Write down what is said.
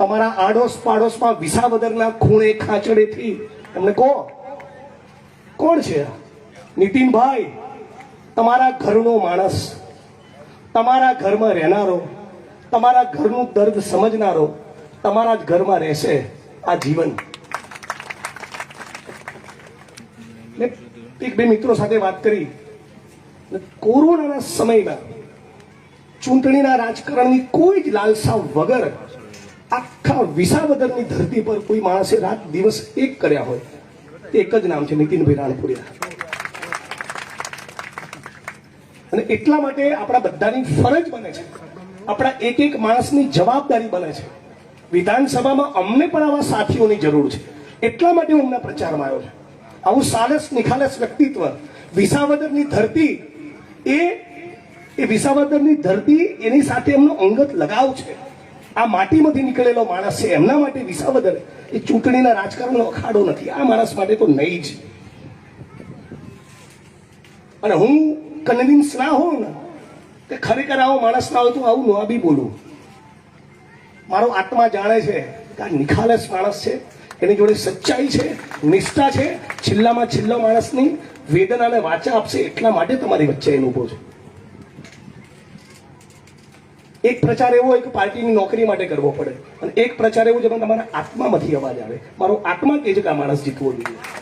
તમારા આડોશ પાડોશમાં વિસાવદરના ખૂણે ખાંચડેથી એમને કહો, કોણ છે? નીતિનભાઈ, તમારા ઘરનો માણસ, તમારા ઘરમાં રહેનારો, તમારા ઘરનું દર્દ સમજનારો, તમારા જ ઘરમાં રહેશે આ જીવન એક બે મિત્રો સાથે વાત કરી કોરોનાના સમયમાં ચૂંટણીના રાજકારણની કોઈ જ લાલસા વગર આખા વિસાવદરની ધરતી પર કોઈ માણસે રાત દિવસ એક કર્યા હોય એક જ નામ છે નીતિનભાઈ રાણપુરિયા. અને એટલા માટે આપણા બધાની ફરજ બને છે. આપણા એક એક માણસની જવાબદારી બને છે. વિધાનસભામાં અમને પણ આવા સાથીઓની જરૂર છે. એટલા માટે હું હમણાં પ્રચારમાં આવ્યો છું. આવું સાલસ નિખાલસ વ્યક્તિત્વ વિસાવદરની ધરતી એ એ વિસાવદરની ધરતી એની સાથે એમનો અંગત લગાવ છે. આ માટીમાંથી નીકળેલો માણસ છે, એમના માટે વિસાવદર એ ચૂંટણીના રાજકારણનો અખાડો નથી. આ માણસ માટે તો નહીં જ. અને હું કન્વિન્સ ના હોઉં ને, કે ખરેખર આવો માણસ ના હોય તો આવું ના બી બોલું. મારો આત્મા જાણે છે કે આ નિખાલસ માણસ છે, એની જોડે સચ્ચાઈ છે, નિષ્ઠા છે, છેલ્લામાં છેલ્લો માણસની વેદનાને વાચા આપશે એટલા માટે તમારી વચ્ચે એનું ઊભો છે. એક પ્રચાર એવો હોય કે પાર્ટીની નોકરી માટે કરવો પડે. અને એક પ્રચાર એવો જેમાં તમારા આત્મામાંથી અવાજ આવે. મારો આત્મા કે કે આ માણસ જીતવો જોઈએ?